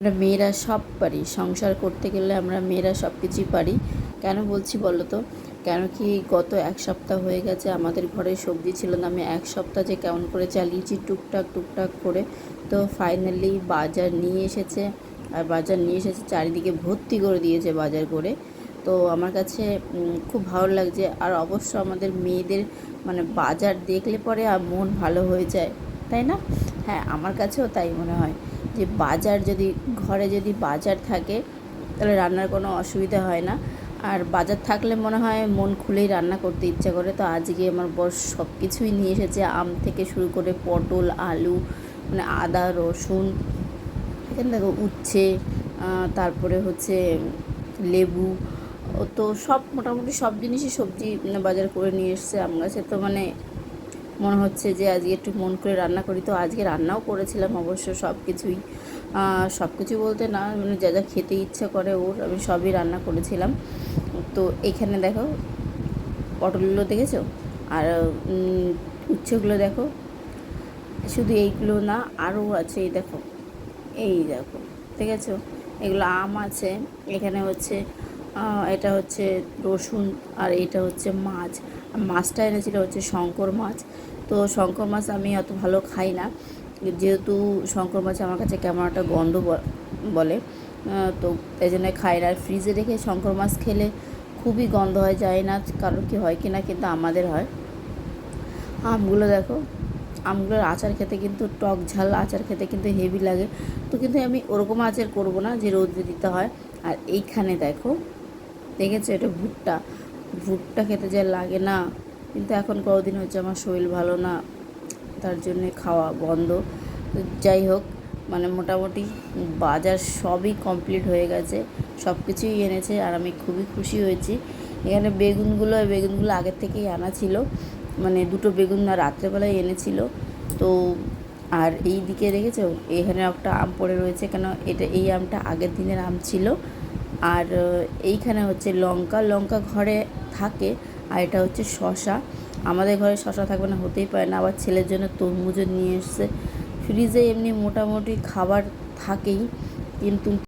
আমরা মেয়েরা সব পারি। সংসার করতে গেলে আমরা মেয়েরা সব কিছুই পারি। কেন বলছি বলো তো? কেন কি গত এক সপ্তাহ হয়ে গেছে আমাদের ঘরে সবজি ছিল না, আমি এক সপ্তাহ যে কেমন করে চালিয়েছি টুকটাক টুকটাক করে। তো ফাইনালি বাজার নিয়ে এসেছে। আর বাজার নিয়ে এসেছে, চারিদিকে ভর্তি করে দিয়েছে বাজার করে। তো আমার কাছে খুব ভালো লাগছে। আর অবশ্য আমাদের মেয়েদের মানে বাজার দেখলে পরে আর মন ভালো হয়ে যায়, তাই না? হ্যাঁ আমার কাছেও তাই মনে হয় যে বাজার যদি, ঘরে যদি বাজার থাকে, তাহলে রান্নার কোনো অসুবিধা হয় না। আর বাজার থাকলে মনে হয় মন খুলেই রান্না করতে ইচ্ছা করে। তো আজকে আমার বর সব কিছুই নিয়ে এসেছে, আম থেকে শুরু করে পটল, আলু মানে আদা, রসুন, এখানে দেখো উচ্ছে তারপরে হচ্ছে লেবু তো সব মোটামুটি সব জিনিসই সবজি মানে বাজার করে নিয়ে এসছে আমার কাছে। তো মানে মনে হচ্ছে যে আজকে একটু মন করে রান্না করি। তো আজকে রান্নাও করেছিলাম অবশ্য সব কিছুই সব কিছু বলতে না মানে যা যা খেতে ইচ্ছা করে ওর, আমি সবই রান্না করেছিলাম। তো এখানে দেখো, পটলগুলো দেখেছ? আর উচ্ছেগুলো দেখো? শুধু এইগুলো না, আরও আছে এই দেখো। এই দেখো ঠিক আছে এগুলো আম আছে, এখানে হচ্ছে এটা হচ্ছে রসুন আর এটা হচ্ছে মাছ। মাছটা এনেছিল হচ্ছে শঙ্কর মাছ। তো শঙ্কর মাছ আমি অত ভালো খাই না। যেহেতু শঙ্কর মাছ আমার কাছে কেমন একটা গন্ধ বলে তো এই জন্য খাই না। আর ফ্রিজে রেখে শঙ্কর মাছ খেলে খুবই গন্ধ হয় যায় না কারোর কি হয় কি না কিন্তু আমাদের হয়। আমগুলো দেখো, আমগুলোর আচার খেতে কিন্তু টক ঝাল, আচার খেতে কিন্তু হেভি লাগে। তো কিন্তু আমি ওরকম আচার করব না যে রোদে দিতে হয়। আর এইখানে দেখো দেখেছ এটা ভুট্টা? ভুট্টা খেতে যা লাগে না। কিন্তু এখন কদিন হচ্ছে আমার শরীর ভালো না, তার জন্যে খাওয়া বন্ধ। তো যাই হোক মানে মোটামুটি বাজার সবই কমপ্লিট হয়ে গেছে সব কিছুই এনেছে আর আমি খুবই খুশি হয়েছি। এখানে বেগুনগুলো বেগুনগুলো আগের থেকেই আনা ছিল। মানে দুটো বেগুন না, রাত্রেবেলায় এনেছিল। তো আর এই দিকে দেখেছ, এখানে একটা আম পড়ে রয়েছে কেন, এটা, এই আমটা আগের দিনের আম ছিল। আর এইখানে হচ্ছে লঙ্কা লঙ্কা ঘরে থাকে আর এটা হচ্ছে শশা আমাদের ঘরে শশা থাকবে না, হতেই পারে না। আবার ছেলের জন্য তরমুজও নিয়ে এসছে। ফ্রিজে এমনি মোটামুটি খাবার থাকেই, কিন্তু